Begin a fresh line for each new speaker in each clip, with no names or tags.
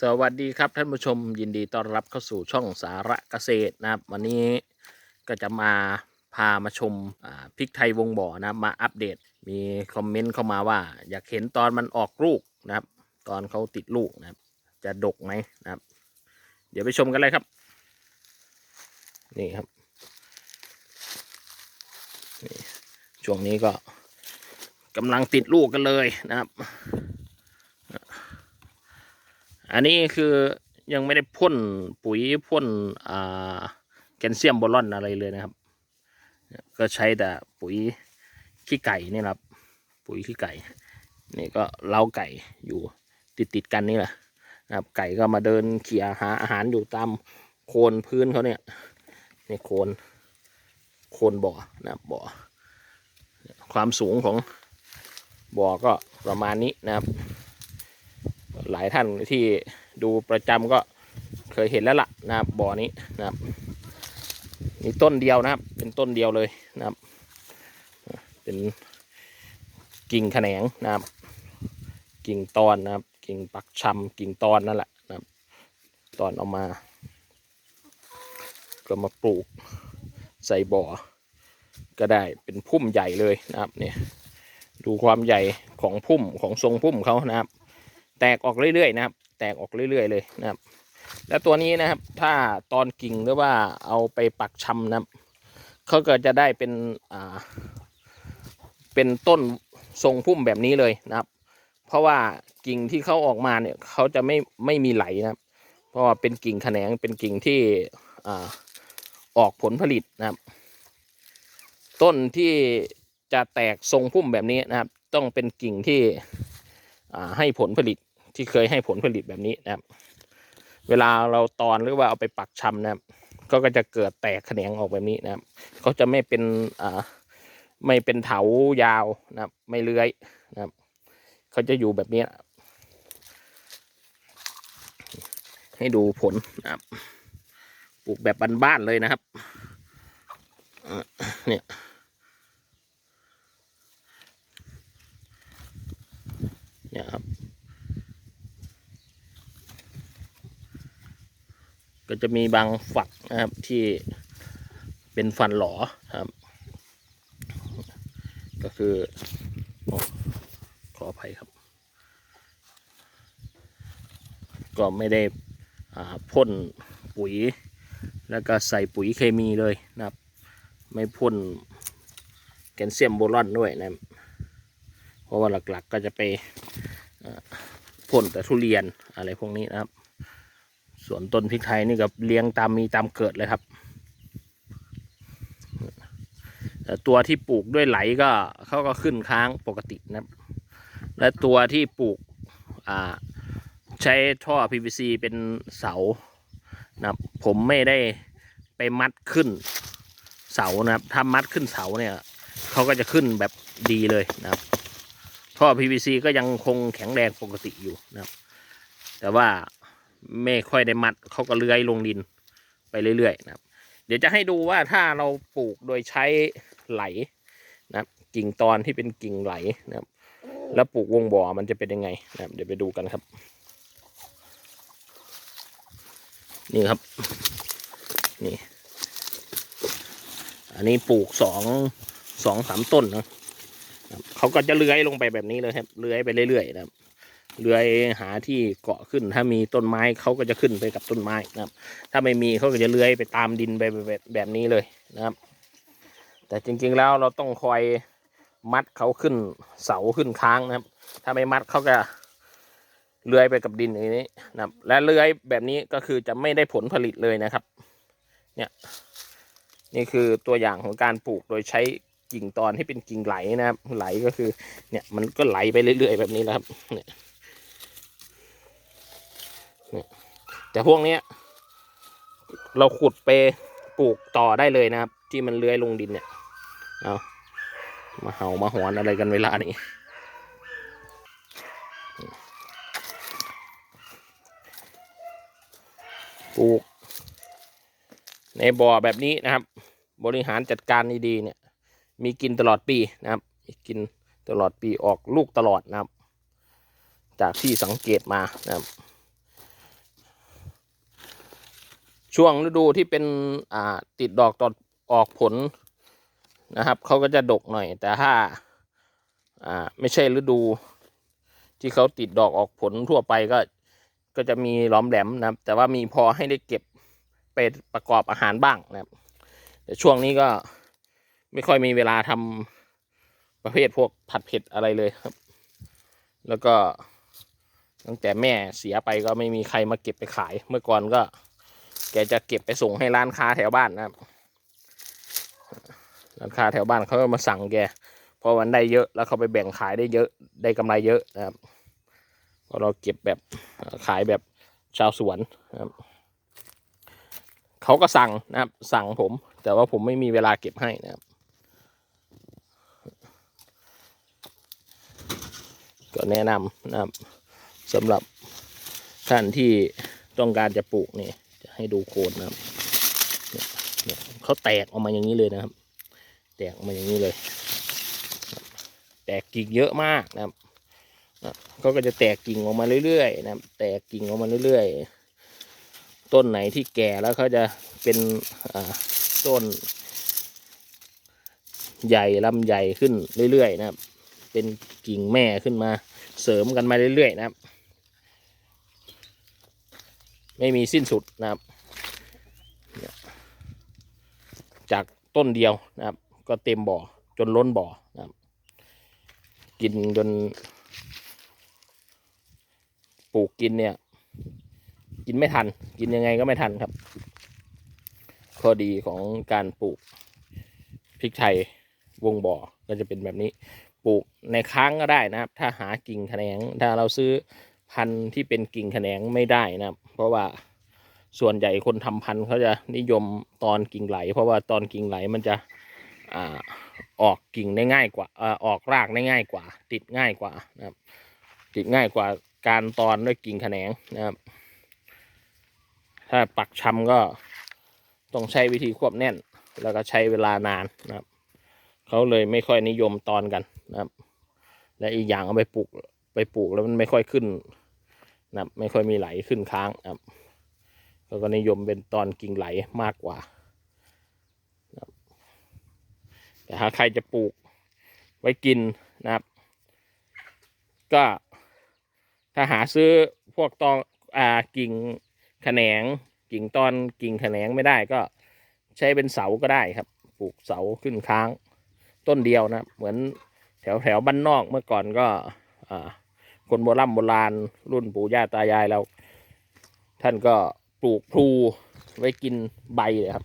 สวัสดีครับท่านผู้ชมยินดีต้อนรับเข้าสู่ช่องสาระเกษตรนะครับ วันนี้ก็จะมาพามาชมพริกไทยวงบ่อนะมาอัปเดตมีคอมเมนต์เข้ามาว่า อยากเห็นตอนมันออกลูกนะครับ ตอนเขาติดลูกนะครับ จะดกไหมนะครับ เดี๋ยวไปชมกันเลยครับ นี่ครับนี่ช่วงนี้ก็กำลังติดลูกกันเลยนะครับ อันนี้คือยังไม่ได้พ่นปุ๋ยพ่นอ่าแคลเซียมบอลอนอะไรเลยนะครับ ก็ใช้แต่ปุ๋ยขี้ไก่นี่แหละครับ ปุ๋ยขี้ไก่ นี่ก็เล้าไก่อยู่ติดติดกันนี่แหละนะครับไก่ก็มาเดินเขี่ยหาอาหารอยู่ตามโคนพื้นเขาเนี่ยนี่โคนโคนบ่อนะบ่อความสูงของบ่อก็ประมาณนี้นะครับ หลายท่านที่ดูประจำก็เคยเห็นแล้วล่ะนะครับบ่อนี้นะครับมีต้นเดียวนะครับ เป็นต้นเดียวเลยนะครับ เป็นกิ่งแขนงนะครับ กิ่งตอนนะครับ กิ่งปักชำกิ่งตอนนั่นแหละนะครับ ตอนเอามา ก็มาปลูกใส่บ่อ ก็ได้เป็นพุ่มใหญ่เลยนะครับเนี่ยดูความใหญ่ของพุ่มของทรงพุ่มเขานะครับ แตกออกเรื่อยๆนะครับ แตกออกเรื่อยๆเลยนะครับ แล้วตัวนี้นะครับ ถ้าตอนกิ่งหรือว่าเอาไปปักชำนะครับเขาก็จะได้เป็นอ่าเป็นต้นทรงพุ่มแบบนี้เลยนะครับ เพราะว่ากิ่งที่เขาออกมาเนี่ยเขาจะไม่ไม่มีไหลนะครับ เพราะว่าเป็นกิ่งแขนงเป็นกิ่งที่อ่าออกผลผลิตนะครับ ต้นที่จะแตกทรงพุ่มแบบนี้นะครับ ต้องเป็นกิ่งที่ ให้ผลผลิตที่เคยให้ผลผลิตแบบนี้นะครับ เวลาเราตอนหรือว่าเอาไปปักชำนะครับ ก็ก็จะเกิดแตกแขนงออกแบบนี้นะครับเขาจะไม่เป็นอ่าไม่เป็นเถายาวนะครับ ไม่เลื้อยนะครับเขาจะอยู่แบบนี้ให้ดูผลนะครับ ปลูกแบบบ้านๆเลยนะครับเนี่ย เนี่ยครับ ก็จะมีบางฝักนะครับที่เป็นฟันหลอครับ ก็คืออขออภัยครับ ก็ไม่ได้พ่นปุ๋ย แล้วก็ใส่ปุ๋ยเคมีเลยนะครับ ไม่พ่นแคลเซียมโบรอนด้วยนะเพราะว่าหลักๆก็จะไป พ่นแต่ทุเรียนอะไรพวกนี้นะครับ ส่วนต้นพริกไทยนี่ก็เลี้ยงตามมีตามเกิดเลยครับแต่ตัวที่ปลูกด้วยไหลก็เขาก็ขึ้นค้างปกตินะครับ และตัวที่ปลูกใช้ท่อ PVC เป็นเสานะครับ ผมไม่ได้ไปมัดขึ้นเสานะครับ ถ้ามัดขึ้นเสาเนี่ยเขาก็จะขึ้นแบบดีเลยนะครับ ท่อ PVC ก็ยังคงแข็งแรงปกติอยู่นะครับ แต่ว่าไม่ค่อยได้มัดเขาก็เลื้อยลงดินไปเรื่อยๆนะครับ เดี๋ยวจะให้ดูว่าถ้าเราปลูกโดยใช้ไหลนะครับ กิ่งตอนที่เป็นกิ่งไหลนะครับ แล้วปลูกวงบ่อมันจะเป็นยังไงนะครับ เดี๋ยวไปดูกันครับ นี่ครับ นี่ อันนี้ปลูกสองสองสามต้นนะ เขาก็จะเลื้อยลงไปแบบนี้เลยครับเลื้อยไปเรื่อยๆนะครับเลื้อยหาที่เกาะขึ้น ถ้ามีต้นไม้เขาก็จะขึ้นไปกับต้นไม้นะครับ ถ้าไม่มีเขาก็จะเลื้อยไปตามดินไปแบบแบบนี้เลยนะครับ แต่จริงๆแล้วเราต้องคอยมัดเขาขึ้นเสาขึ้นค้างนะครับ ถ้าไม่มัดเขาก็เลื้อยไปกับดินอย่างนี้นะครับ และเลื้อยแบบนี้ก็คือจะไม่ได้ผลผลิตเลยนะครับ เนี่ยนี่คือตัวอย่างของการปลูกโดยใช้ กิ่งตอนที่เป็นกิ่งไหลนะครับ ไหลก็คือ เนี่ยมันก็ไหลไปเรื่อยๆแบบนี้นะครับ เนี่ยแต่พวกเนี้ยเราขุดไปปลูกต่อได้เลยนะครับ ที่มันเลื้อยลงดินเนี่ยเอามาเห่ามาหอนอะไรกันเวลานี้ปลูก ในบ่อแบบนี้นะครับ บริหารจัดการดีๆเนี่ย มีกินตลอดปีนะครับ กินตลอดปีออกลูกตลอดนะครับ จากที่สังเกตมานะครับ ช่วงฤดูที่เป็นอ่าติดดอกตอนออกผลนะครับเขาก็จะดกหน่อย แต่ถ้าอ่าไม่ใช่ฤดู ที่เขาติดดอกออกผลทั่วไปก็ก็จะมีหล้อมแหลมนะครับ แต่ว่ามีพอให้ได้เก็บไปประกอบอาหารบ้างนะครับ แต่ช่วงนี้ก็ ไม่ค่อยมีเวลาทำประเภทพวกผัดเผ็ดอะไรเลยครับ แล้วก็ตั้งแต่แม่เสียไปก็ไม่มีใครมาเก็บไปขาย เมื่อก่อนก็ แกจะเก็บไปส่งให้ร้านค้าแถวบ้านนะครับ ร้านค้าแถวบ้านเขาก็มาสั่งแกเพราะมันได้เยอะแล้วเขาไปแบ่งขายได้เยอะได้กำไรเยอะนะครับเพราะเราเก็บแบบขายแบบชาวสวนนะครับเขาก็สั่งนะครับสั่งผม แต่ว่าผมไม่มีเวลาเก็บให้นะครับ ก็แนะนำนะครับสำหรับท่านที่ต้องการจะปลูกนี่จะให้ดูโคนนะครับเนี่ยเขาแตกออกมาอย่างนี้เลยนะครับ แตกออกมาอย่างนี้เลย แตกกิ่งเยอะมากนะครับเขาก็จะแตกกิ่งออกมาเรื่อยๆนะครับ แตกกิ่งออกมาเรื่อยๆ ต้นไหนที่แก่แล้วเขาจะเป็นต้น ใหญ่ลำใหญ่ขึ้นเรื่อยๆนะครับ เป็น กิ่งแม่ขึ้นมา เสริมกันมาเรื่อยๆนะครับ ไม่มีสิ้นสุดนะครับ จากต้นเดียวนะครับ ก็เต็มบ่อจนล้นบ่อนะครับ กินจนปลูกกินเนี่ย กินไม่ทัน กินยังไงก็ไม่ทันครับ ข้อดีของการปลูกพริกไทยวงบ่อก็จะเป็นแบบนี้ ปลูกในค้างก็ได้นะครับ ถ้าหากิ่งแขนง ถ้าเราซื้อพันธุ์ที่เป็นกิ่งแขนงไม่ได้นะครับ เพราะว่าส่วนใหญ่คนทำพันธุ์เขาจะนิยมตอนกิ่งไหล เพราะว่าตอนกิ่งไหลมันจะอ่าออกกิ่งได้ง่ายกว่าอ่ออกรากได้ง่ายกว่า ติดง่ายกว่านะครับ ติดง่ายกว่าการตอนด้วยกิ่งแขนงนะครับ ถ้าปักชำก็ต้องใช้วิธีควบแน่น แล้วก็ใช้เวลานานนะครับ เขาเลยไม่ค่อยนิยมตอนกัน นะครับ และอีกอย่างเอาไปปลูกไปปลูกแล้วมันไม่ค่อยขึ้นนะครับ ไม่ค่อยมีไหลขึ้นค้างนะครับก็นิยมเป็นตอนกิ่งไหลมากกว่านะครับแต่ถ้าใครจะปลูกไว้กินนะครับ ก็ถ้าหาซื้อพวกตองอ่ากิ่งแขนง กิ่งตอนกิ่งแขนงไม่ได้ก็ใช้เป็นเสาก็ได้ครับ ปลูกเสาขึ้นค้างต้นเดียวนะครับเหมือน แถวแถวบ้านนอกเมื่อก่อนก็คนโบราณโบราณรุ่นปู่ย่าตายายเรา ท่านก็ปลูกพลูไว้กินใบเลยครับ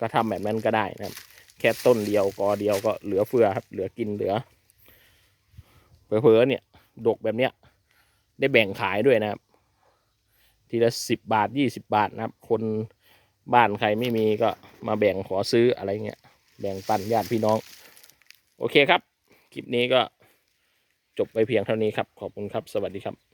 ก็ทำแบบนั้นก็ได้นะครับ แค่ต้นเดียวกอเดียวก็เหลือเฟือครับ เหลือกินเหลือเผลอๆเนี่ย ดกแบบเนี้ย ได้แบ่งขายด้วยนะครับ ทีละสิบบาทยี่สิบาทนะครับ คนบ้านใครไม่มีก็มาแบ่งขอซื้ออะไรเงี้ย แบ่งปันญาติพี่น้อง โอเคครับ คลิปนี้ก็จบไปเพียงเท่านี้ครับ ขอบคุณครับ สวัสดีครับ